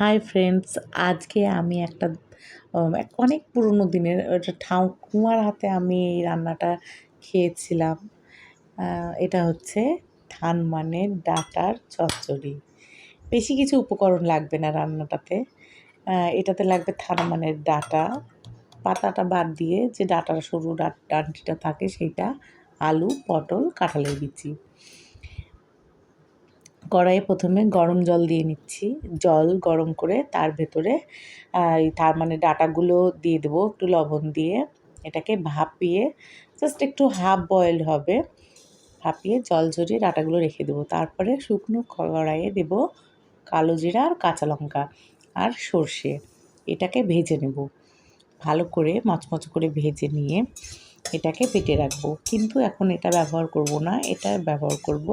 Hi friends, আজকে আমি একটা অনেক পুরনো দিনের ওটা ঠাকুমার হাতে আমি এই রান্নাটা খেয়েছিলাম। এটা হচ্ছে ধান মানে ডাটার চচ্চড়ি। বেশি কিছু উপকরণ লাগবে না রান্নাটাতে। এটাতে লাগবে থান মানে ডাটা। পাতাটা বাদ দিয়ে যে ডাটার সরু ডাট- ডাঁটিটা থাকে সেইটা আলু, পটল, কাঁঠালের বিচি। কড়াইয়ে প্রথমে গরম জল দিয়ে নিচ্ছি। জল গরম করে তার ভেতরে তার মানে ডাটাগুলো দিয়ে দেবো একটু লবণ দিয়ে। এটাকে ভাপিয়ে জাস্ট একটু হাফ বয়েলড হবে। ভাপিয়ে জল ঝরিয়ে ডাটাগুলো রেখে দেবো। তারপরে শুকনো কড়াইয়ে দেবো কালো জিরা আর কাঁচা লঙ্কা আর সর্ষে। এটাকে ভেজে নেব। ভালো করে মচমচ করে ভেজে নিয়ে এটাকে পেটে রাখব। কিন্তু এখন এটা ব্যবহার করব না, এটা ব্যবহার করব।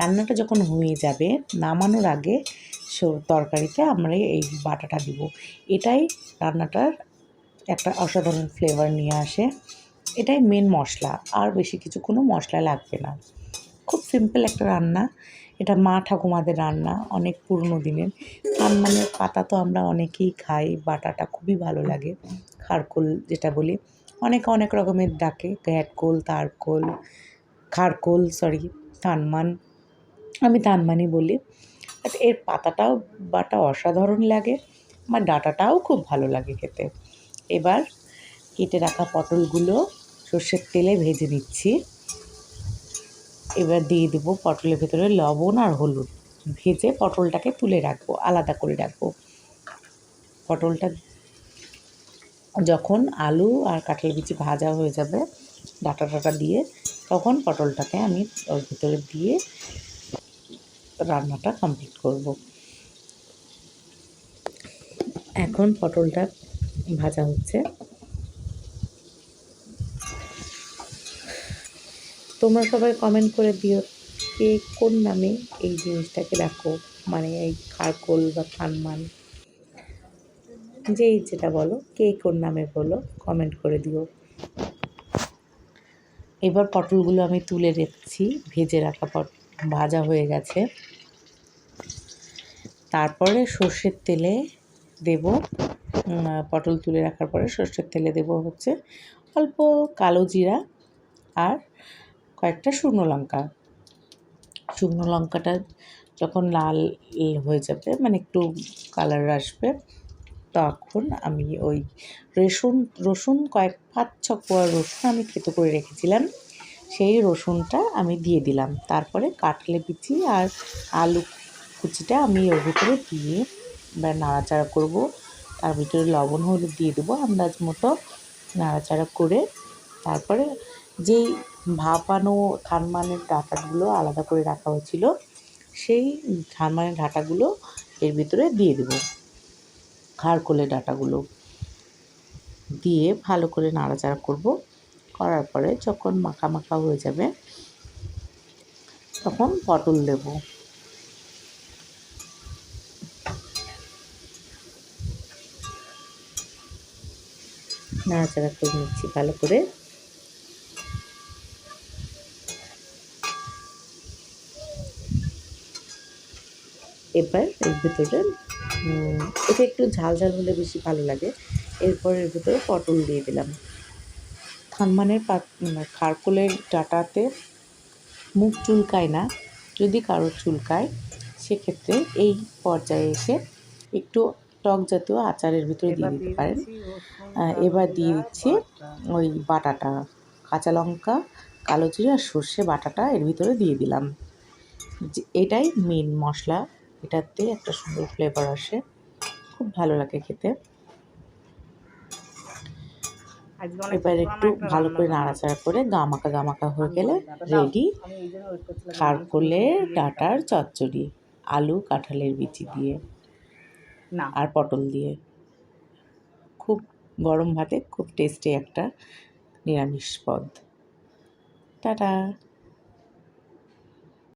রান্নাটা যখন হয়ে যাবে, নামানোর আগে তরকারিতে আমরা এই বাটাটা দিব। এটাই রান্নাটার একটা অসাধারণ ফ্লেভার নিয়ে আসে। এটাই মেন মশলা, আর বেশি কিছু কোনো মশলা লাগবে না। খুব সিম্পল একটা রান্না। এটা মা ঠাকুমাদের রান্না, অনেক পুরনো দিনের। কানমানের পাতা তো আমরা অনেকেই খাই, বাটাটা খুবই ভালো লাগে। খারকোল যেটা বলি। অনেকে, অনেক রকমের ডাকে। ঘ্যাটকোল তারকোল, খারকোল, সরি, তানমান। আমি তানমানি বলি। এর পাতাটাও বাটা অসাধারণ লাগে। আমার ডাটাটাও খুব ভালো লাগে খেতে। এবার কেটে রাখা পটলগুলো সর্ষের তেলে ভেজে নিচ্ছি। এবার দিয়ে দেবো পটলের ভেতরে লবণ আর হলুদ। ভেজে পটলটাকে তুলে রাখব, আলাদা করে রাখব। পটলটা যখন আলু আর কাঁঠাল বিচি ভাজা হয়ে যাবে, ডাটা টাটা দিয়ে, তখন পটলটাকে আমি ওর ভিতরে দিয়ে রান্নাটা কমপ্লিট করব। এখন পটলটা ভাজা হচ্ছে। তোমরা সবাই কমেন্ট করে দিও কে কোন নামে এই জিনিসটাকে রাখো মানে এই খারকোল বা খানমান। যেই যেটা বলো, কে কোন নামে বলো কমেন্ট করে দিও। এবার পটলগুলো আমি তুলে রেখেছি ভেজে রাখা পট, ভাজা হয়ে গেছে। তারপরে সর্ষের তেলে দেব পটল তুলে রাখার পরে সর্ষের তেলে দেব হচ্ছে অল্প কালো জিরা আর কয়েকটা শুকনো লঙ্কা। শুকনো লঙ্কাটা যখন লাল হয়ে যাবে মানে একটু কালার আসবে তখন আমি ওই রসুন রসুন কয়েক পাঁচ ছ রসুন আমি খেতে করে রেখেছিলাম। সেই রসুনটা আমি দিয়ে দিলাম। তারপরে কাটলে বিচি আর আলু কুচিটা আমি ওর ভিতরে দিয়ে নাড়াচাড়া করব। তার ভিতরে লবণ, হলুদ দিয়ে দেবো আন্দাজ মতো নাড়াচাড়া করে। তারপরে যেই ভাপানো থানমানের ডাটাগুলো আলাদা করে রাখা হয়েছিল, সেই থানমানের ডাটাগুলো এর ভিতরে দিয়ে দেবো। খারকোলে ডাটাগুলো দিয়ে ভালো করে নাড়াচাড়া করব। করার পরে যখন মাখা মাখা হয়ে যাবে, তখন পটল দেব। নাড়াচাড়া করে নিচ্ছি ভালো করে। এবার এর ভিতরে এটা একটু ঝাল ঝাল হলে বেশি ভালো লাগে। এরপর এর ভিতরে পটল দিয়ে দিলাম। থানমানের পাত খারকোলের ডাটাতে মুখ চুলকায় না যদি কারোর চুলকায় সেক্ষেত্রে এই পর্যায়ে এসে একটু টক জাতীয় আচারের ভিতরে দিয়ে দিতে পারেন। এবার দিয়ে দিচ্ছি ওই বাটাটা কাঁচা লঙ্কা কালো জিরে আর সর্ষে বাটাটা এর ভিতরে দিয়ে দিলাম। যে- এটাই মেন মশলা। এটাতে একটা সুন্দর ফ্লেভার আসে। খুব ভালো লাগে খেতে। এবার একটু ভালো করে নাড়াচাড়া করে গামাকা গামাকা হয়ে গেলে রেডি খারকোলের ডাটার চচ্চড়ি আলু কাঁঠালের বিচি দিয়ে না। আর পটল দিয়ে। খুব গরম ভাতে খুব টেস্টি একটা নিরামিষ পদ। টাটা।